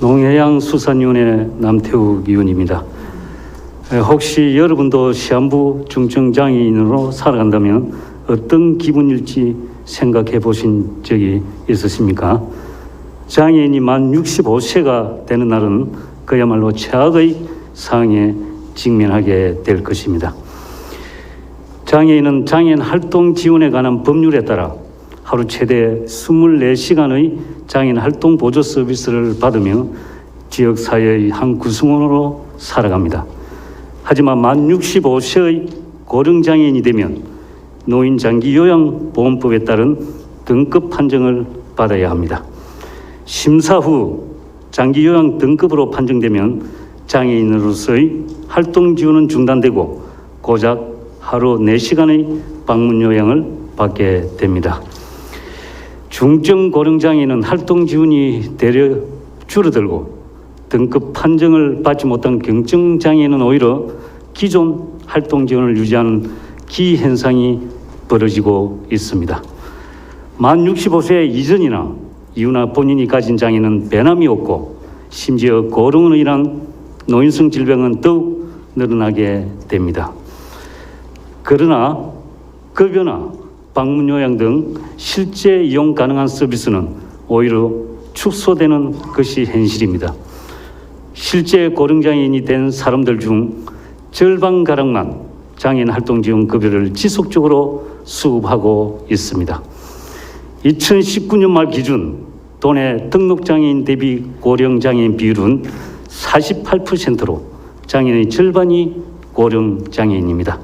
농해양수산위원회 남태욱 위원입니다. 에, 혹시 여러분도 시한부 중증 장애인으로 살아간다면 어떤 기분일지 생각해 보신 적이 있으십니까? 장애인이 만 65세가 되는 날은 그야말로 최악의 상황에 직면하게 될 것입니다. 장애인은 장애인 활동 지원에 관한 법률에 따라 하루 최대 24시간의 장애인 활동 보조 서비스를 받으며 지역 사회의 한 구성원으로 살아갑니다. 하지만 만 65세의 고령 장애인이 되면 노인 장기 요양 보험법에 따른 등급 판정을 받아야 합니다. 심사 후 장기 요양 등급으로 판정되면 장애인으로서의 활동 지원은 중단되고 고작 하루 4시간의 방문 요양을 받게 됩니다. 중증 고령 장애인은 활동 지원이 대려 줄어들고 등급 판정을 받지 못한 경증 장애인은 오히려 기존 활동 지원을 유지하는 기 현상이 벌어지고 있습니다. 만 65세 이전이나 이후나 본인이 가진 장애는 배남이 없고 심지어 고령으로 인한 노인성 질병은 더욱 늘어나게 됩니다. 그러나 급여나 방문 요양 등 실제 이용 가능한 서비스는 오히려 축소되는 것이 현실입니다. 실제 고령장애인이 된 사람들 중 절반 가량만 장애인 활동 지원 급여를 지속적으로 수급하고 있습니다. 2019년 말 기준 도내 등록 장애인 대비 고령 장애인 비율은 48%로 장애인의 절반이 고령 장애인입니다.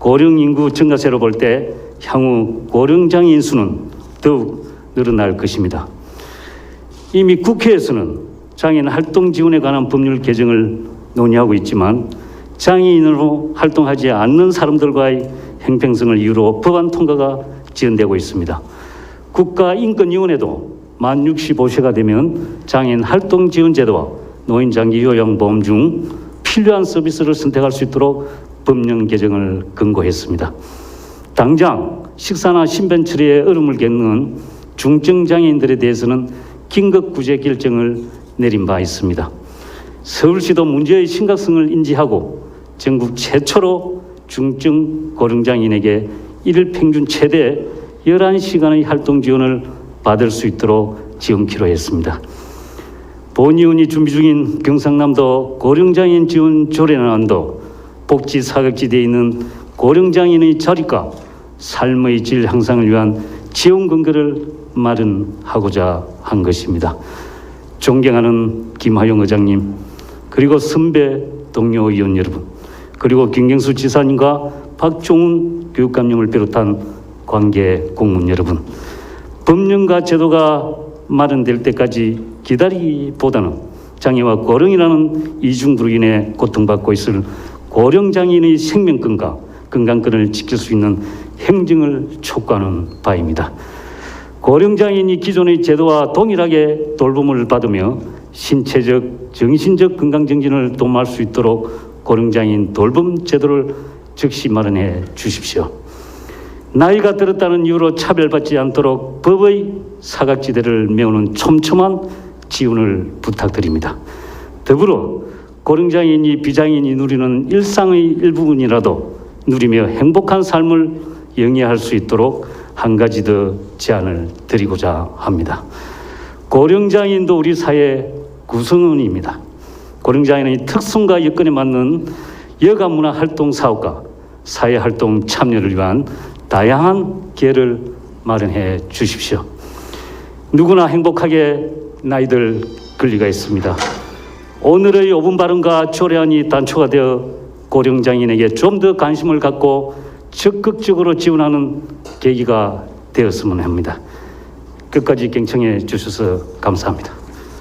고령 인구 증가세로 볼 때 향후 고령장애인 수는 더욱 늘어날 것입니다. 이미 국회에서는 장애인 활동 지원에 관한 법률 개정을 논의하고 있지만 장애인으로 활동하지 않는 사람들과의 형평성을 이유로 법안 통과가 지연되고 있습니다. 국가인권위원회도 만 65세가 되면 장애인 활동 지원 제도와 노인 장기 요양 보험 중 필요한 서비스를 선택할 수 있도록 법령 개정을 권고했습니다. 당장 식사나 신변 처리에 어려움을 겪는 중증 장애인들에 대해서는 긴급 구제 결정을 내린 바 있습니다. 서울시도 문제의 심각성을 인지하고 전국 최초로 중증 고령장애인에게 일일 평균 최대 11시간의 활동 지원을 받을 수 있도록 지원키로 했습니다. 본의원이 준비 중인 경상남도 고령장애인 지원 조례안도 복지 사각지대에 있는 고령장애인의 자립과 삶의 질 향상을 위한 지원 근거를 마련하고자 한 것입니다. 존경하는 김하영 의장님, 그리고 선배 동료 의원 여러분, 그리고 김경수 지사님과 박종훈 교육감님을 비롯한 관계 공무원 여러분, 법령과 제도가 마련될 때까지 기다리기보다는 장애와 고령이라는 이중으로 인해 고통받고 있을 고령 장애인의 생명권과 건강권을 지킬 수 있는 행정을 촉구하는 바입니다. 고령장애인이 기존의 제도와 동일하게 돌봄을 받으며 신체적, 정신적 건강 정진을 도모할 수 있도록 고령장애인 돌봄 제도를 즉시 마련해 주십시오. 나이가 들었다는 이유로 차별받지 않도록 법의 사각지대를 메우는 촘촘한 지원을 부탁드립니다. 더불어 고령장애인이 비장애인이 누리는 일상의 일부분이라도 누리며 행복한 삶을 영위할 수 있도록 한 가지 더 제안을 드리고자 합니다. 고령장애인도 우리 사회 구성원입니다. 고령장애인의 특성과 여건에 맞는 여가 문화 활동 사업과 사회 활동 참여를 위한 다양한 기회를 마련해 주십시오. 누구나 행복하게 나이들 권리가 있습니다. 오늘의 5분 발언과 조례안이 단초가 되어 고령장애인에게 좀 더 관심을 갖고 적극적으로 지원하는 계기가 되었으면 합니다. 끝까지 경청해 주셔서 감사합니다.